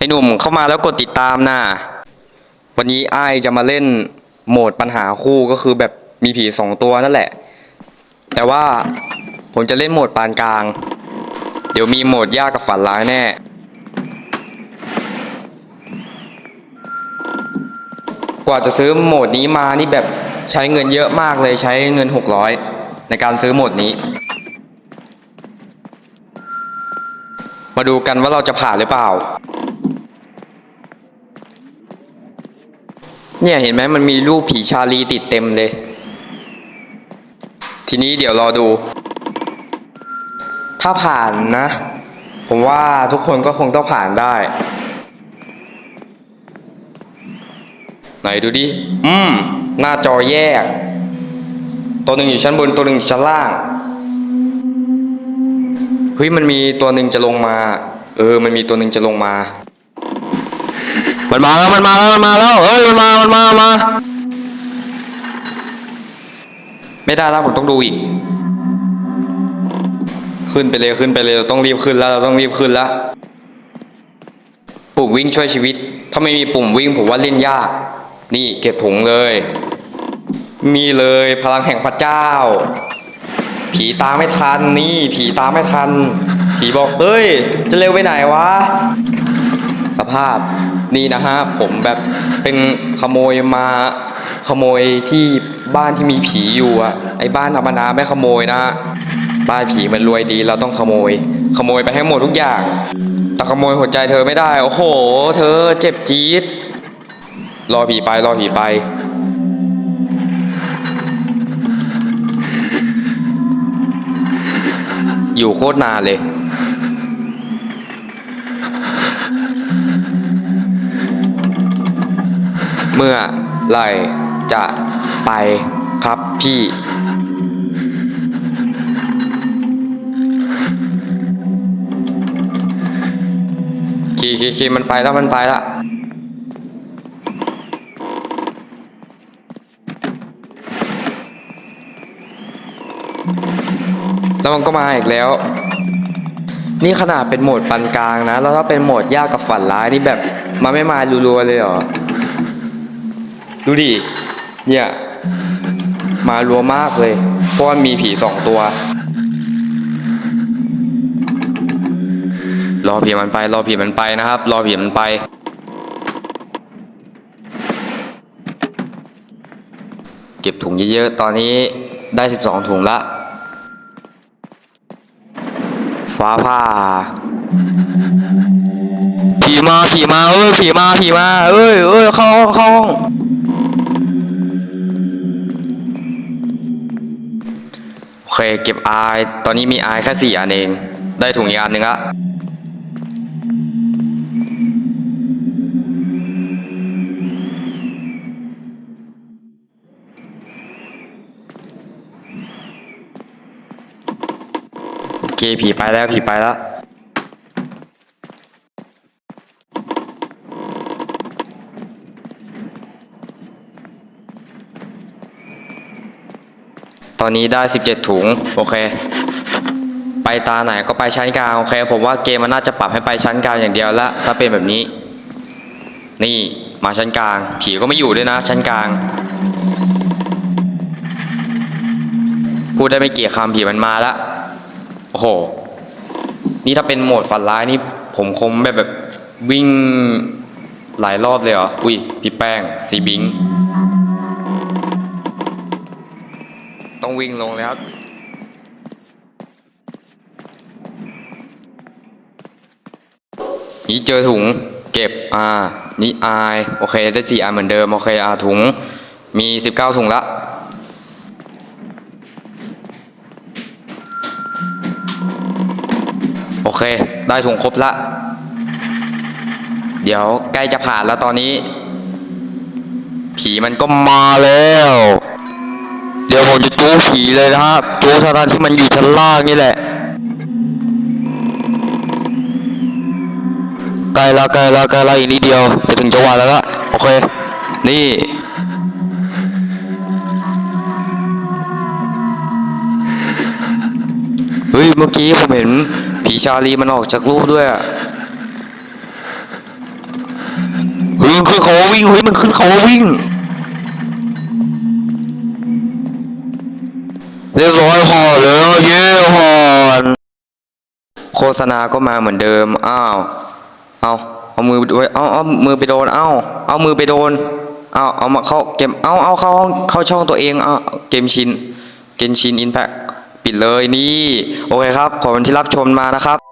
ไอ้หนุ่มเข้ามาแล้วกดติดตามนะวันนี้ไอจะมาเล่นโหมดปัญหาคู่ก็คือแบบมีผีสองตัวนั่นแหละ แต่ว่าผมจะเล่นโหมดปานกลาง เดี๋ยวมีโหมดยากกับฝันร้ายแน่ กว่าจะซื้อโหมดนี้มานี่แบบใช้เงินเยอะมากเลยใช้เงิน 600 ในการซื้อโหมดนี้ มาดูกันว่าเราจะผ่านหรือเปล่า เนี่ยเห็นไหมมันมีรูปผีชาลีติดเต็มเลย ทีนี้เดี๋ยวรอดู ถ้าผ่านนะ ผมว่าทุกคนก็คงต้องผ่านได้ ไหนดูดิ อืม หน้าจอแยก ตัวหนึ่งอยู่ชั้นบนตัวหนึ่งอยู่ชั้นล่าง เฮ้ยมันมีตัวหนึ่งจะลงมา เออ มันมีตัวหนึ่งจะลงมา มันมาแล้วมันมาแล้วมันมาแล้วเอ้ยมันมามันมามา ไม่ได้แล้วผมต้องดูอีก ขึ้นไปเลยขึ้นไปเลยเราต้องรีบขึ้นแล้วเราต้องรีบขึ้นแล้วปุ่มวิ่งช่วยชีวิต ถ้าไม่มีปุ่มวิ่งผมว่าเล่นยาก นี่เก็บถุงเลยนี่เลยพลังแห่งพระเจ้า ผีตามไม่ทันนี่ ผีตามไม่ทัน ผีบอกเฮ้ย จะเร็วไปไหนวะ สภาพ นี่นะฮะผมแบบเป็นขโมยมาขโมยที่บ้านที่มีผีอยู่อะไอ้บ้านธรรมดาไม่ขโมยนะ บ้านผีมันรวยดีเราต้องขโมย ขโมยไปให้หมดทุกอย่าง แต่ขโมยหัวใจเธอไม่ได้ โอ้โห เธอเจ็บจี๊ดรอผีไปรอผีไปอยู่โคตรนานเลย เมื่อไรจะไปครับพี่ขี่ขี่ขี่มันไปแล้วมันไปแล้วแล้วมันก็มาอีกแล้ว นี่ขนาดเป็นโหมดปานกลางนะ แล้วถ้าเป็นโหมดยากกับฝันร้ายนี่แบบมันไม่มารัวๆเลยเหรอ ดูดิ เนี่ย มารัวมากเลย เพราะว่ามีผีสองตัว รอผีมันไป รอผีมันไปนะครับ รอผีมันไป เก็บถุงเยอะๆ ตอนนี้ได้ 12 ถุงละ ฟ้าผ่าผีมาผีมาเอ้ยผีมาผีมาเอ้ยเอ้ยเข้าห้องเข้าห้อง เคเก็บอายตอนนี้มีอายแค่สี่อันเอง ได้ถุงอีกอันหนึ่งละโอเคผีไปแล้วผีไปแล้ว ตอนนี้ได้ 17 ถุง โอเค ไปตาไหนก็ไปชั้นกลาง โอเค ผมว่าเกมมันน่าจะปรับให้ไปชั้นกลางอย่างเดียวละ ถ้าเป็นแบบนี้ นี่มาชั้นกลาง ผีก็ไม่อยู่ด้วยนะ ชั้นกลาง พูดได้ไม่เกี่ยคำผีมันมาละ โอ้โห นี่ถ้าเป็นโหมดฝันร้ายนี่ ผมคงแบบแบบวิ่งหลายรอบเลยเหรอ อุ้ย พี่แป้งซีบิง ต้องวิ่งลงแล้ว นี่เจอถุง เก็บอ่านี่อายโอเคได้สี่อันเหมือนเดิม โอเคอาถุง มีสิบเก้าถุงละโอเค ได้ถุงครบละ เดี๋ยวใกล้จะผ่านแล้วตอนนี้ ผีมันก็มาแล้ว เดี๋ยวผมจะจู้ผีเลยนะฮะจู้ทางที่มันอยู่ชั้นล่างนี่แหละใกล้ละใกล้ละใกล้ละอีกนิดเดียวจะถึงจังหวะแล้วละโอเค นี่เฮ้ยเมื่อกี้ผมเห็นผีชาลีมันออกจากรูปด้วยอะมันขึ้นเขาวิ่งเฮ้ยมันขึ้นเขาวิ่ง เรียบร้อยพอแล้วเย้พอนโฆษณาก็มาเหมือนเดิม อ้าว เอาเอามือไว้เอาเอามือไปโดน เอาเอามือไปโดน เอาเอามาเข้าเกม เอาเอาเข้าเข้าช่องตัวเอง เอาเกมชิน เกมชินอินแพคปิดเลยนี่ โอเคครับ ขอบคุณที่รับชมมานะครับ